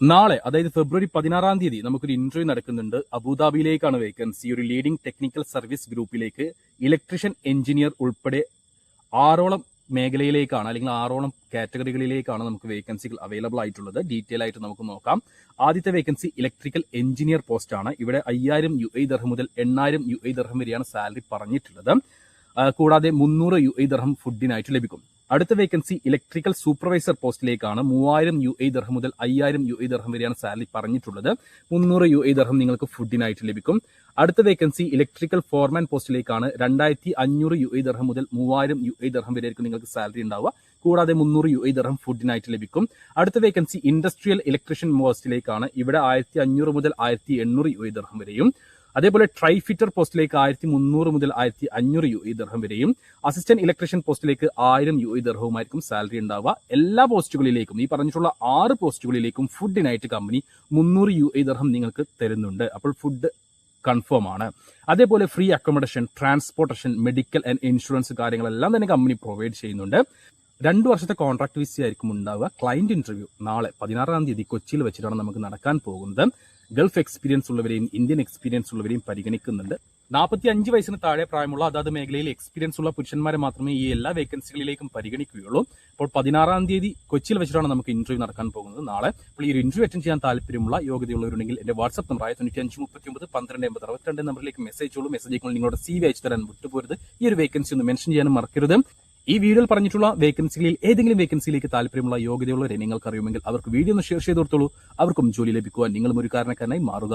നാളെ അതായത് ഫെബ്രുവരി പതിനാറാം തീയതി നമുക്കൊരു ഇന്റർവ്യൂ നടക്കുന്നുണ്ട്. അബുദാബിയിലേക്കാണ് വേക്കൻസി ഒരു ലീഡിംഗ് ടെക്നിക്കൽ സർവീസ് ഗ്രൂപ്പിലേക്ക് ഇലക്ട്രീഷ്യൻ എഞ്ചിനീയർ ഉൾപ്പെടെ ആറോളം മേഖലയിലേക്കാണ് അല്ലെങ്കിൽ ആറോളം കാറ്റഗറികളിലേക്കാണ് നമുക്ക് വേക്കൻസികൾ അവൈലബിൾ ആയിട്ടുള്ളത്. ഡീറ്റെയിൽ ആയിട്ട് നമുക്ക് നോക്കാം. ആദ്യത്തെ വേക്കൻസി ഇലക്ട്രിക്കൽ എഞ്ചിനീയർ പോസ്റ്റ് ആണ്. ഇവിടെ അയ്യായിരം യു ഐ ദർഹം മുതൽ എണ്ണായിരം യു ഐ ദർഹം വരെയാണ് സാലറി പറഞ്ഞിട്ടുള്ളത്. കൂടാതെ മുന്നൂറ് യു ഐ ദർഹം ഫുഡിനായിട്ട് ലഭിക്കും. അടുത്ത വേക്കൻസി ഇലക്ട്രിക്കൽ സൂപ്പർവൈസർ പോസ്റ്റിലേക്കാണ് മൂവായിരം യു എ ദർഹം മുതൽ അയ്യായിരം യു എ ദർഹം വരെയാണ് സാലറി പറഞ്ഞിട്ടുള്ളത്. മുന്നൂറ് യു എ ദർഹം നിങ്ങൾക്ക് ഫുഡിനായിട്ട് ലഭിക്കും. അടുത്ത വേക്കൻസി ഇലക്ട്രിക്കൽ ഫോർമാൻ പോസ്റ്റിലേക്കാണ് രണ്ടായിരത്തി അഞ്ഞൂറ് യു എ ദർഹം മുതൽ മൂവായിരം യു എ ദർഹം വരെയായിരിക്കും നിങ്ങൾക്ക് സാലറി ഉണ്ടാവുക. കൂടാതെ മുന്നൂറ് യു എ ദർഹം ഫുഡിനായിട്ട് ലഭിക്കും. അടുത്ത വേക്കൻസി ഇൻഡസ്ട്രിയൽ ഇലക്ട്രീഷ്യൻ പോസ്റ്റിലേക്കാണ് ഇവിടെ ആയിരത്തി അഞ്ഞൂറ് മുതൽ ആയിരത്തി എണ്ണൂറ് യു എ ദർഹം വരെയും അതേപോലെ ട്രൈ ഫിറ്റർ പോസ്റ്റിലേക്ക് ആയിരത്തി മുന്നൂറ് മുതൽ ആയിരത്തി അഞ്ഞൂറ് യു ഇ ദർഹം വരെയും അസിസ്റ്റന്റ് ഇലക്ട്രീഷ്യൻ പോസ്റ്റിലേക്ക് ആയിരം യു ഇ ദർഹവുമായിരിക്കും സാലറി ഉണ്ടാവുക. എല്ലാ പോസ്റ്റുകളിലേക്കും ഈ പറഞ്ഞിട്ടുള്ള ആറ് പോസ്റ്റുകളിലേക്കും ഫുഡിനായിട്ട് കമ്പനി മുന്നൂറ് യു ഇ ദർഹം നിങ്ങൾക്ക് തരുന്നുണ്ട്. അപ്പോൾ ഫുഡ് കൺഫേം ആണ്. അതേപോലെ free accommodation transportation medical and insurance കാര്യങ്ങളെല്ലാം തന്നെ കമ്പനി പ്രൊവൈഡ് ചെയ്യുന്നുണ്ട്. രണ്ടു വർഷത്തെ കോൺട്രാക്ട് വിസി ആയിരിക്കും ഉണ്ടാവുക. ക്ലയന്റ് ഇന്റർവ്യൂ നാളെ പതിനാറാം തീയതി കൊച്ചിയിൽ വെച്ചിട്ടാണ് നമുക്ക് നടക്കാൻ പോകുന്നത്. ഗൾഫ് എക്സ്പീരിയൻസ് ഉള്ളവരെയും ഇന്ത്യൻ എക്സ്പീരിയൻസ് ഉള്ളവരെയും പരിഗണിക്കുന്നുണ്ട്. നാൽപ്പത്തി അഞ്ച് വയസ്സിന് താഴെ പ്രായമുള്ള അതാത് മേഖലയിൽ എക്സ്പീരിയൻസ് ഉള്ള പുരുഷന്മാരെ മാത്രമേ ഈ എല്ലാ വേക്കൻസികളിലേക്കും പരിഗണിക്കുകയുള്ളൂ. അപ്പോൾ പതിനാറാം തീയതി കൊച്ചിയിൽ വെച്ചിട്ടാണ് നമുക്ക് ഇന്റർവ്യൂ നടക്കാൻ പോകുന്നത് നാളെ. അപ്പോൾ ഈ ഒരു ഇന്റർവ്യൂ അറ്റൻഡ് ചെയ്യാൻ താല്പര്യമുള്ള യോഗ്യതയുള്ളവരുണ്ടെങ്കിൽ എന്റെ വാട്സ്ആപ്പ് നമ്പറായ തൊണ്ണൂറ്റി അഞ്ച് മുപ്പത്തി ഒമ്പത് പന്ത്രണ്ട് എൺപത് അറുപത്തിരണ്ട് നമ്പറിലേക്ക് മെസ്സേജ് ഉള്ളൂ മെസ്സേജ് നിങ്ങളുടെ സി വി അയച്ചു തരാൻ വിട്ടുപോരുത്. ഈ ഒരു വേക്കൻസി ഒന്ന് മെൻഷൻ ചെയ്യാനും മറക്കരുത്. ഈ വീഡിയോയിൽ പറഞ്ഞിട്ടുള്ള വേക്കൻസികളിൽ ഏതെങ്കിലും വേക്കൻസിയിലേക്ക് താല്പര്യമുള്ള യോഗ്യതയുള്ളവരെ നിങ്ങൾക്ക് അറിയുമെങ്കിൽ അവർക്ക് വീഡിയോ ഒന്ന് ഷെയർ ചെയ്ത് കൊടുത്തോളൂ. അവർക്കും ജോലി ലഭിക്കുവാൻ നിങ്ങളും ഒരു കാരണക്കാരനായി മാറുക.